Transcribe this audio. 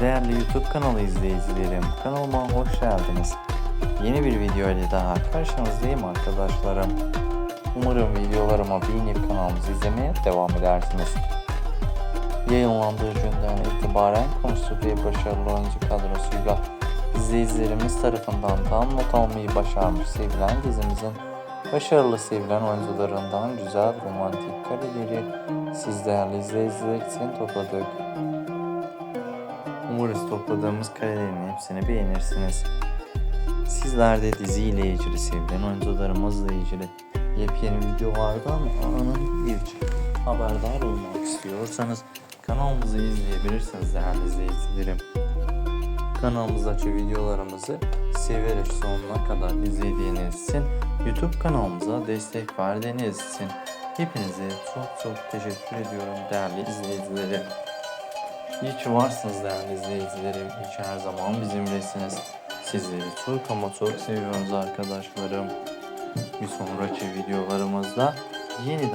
Değerli YouTube kanalı izleyicilerim, kanalıma hoş geldiniz. Yeni bir video ile daha karşınızdayım arkadaşlarım. Umarım videolarıma beğenip kanalımızı izlemeye devam edersiniz. Yayınlandığı günden itibaren konusu ve başarılı oyuncu kadrosuyla izleyicilerimiz tarafından tam not almayı başarmış sevilen dizimizin başarılı sevilen oyuncularından güzel romantik kareleri siz değerli izleyiciler için topladık. Umarız topladığımız karelerin hepsini beğenirsiniz. Sizler de diziyle ilgili sevilen oyuncularımızla ilgili yepyeni videolardan anında ilk haberdar olmak istiyorsanız kanalımızı izleyebilirsiniz değerli izleyicilerim. Kanalımızdaki videolarımızı severek sonuna kadar izlediğiniz için YouTube kanalımıza destek verdiğiniz için hepinize çok çok teşekkür ediyorum değerli izleyicilerim. İyi ki varsınız değerli izleyicilerim. İyi ki her zaman bizimlesiniz. Sizleri çok ama çok seviyoruz arkadaşlarım. Bir sonraki videolarımızda yeniden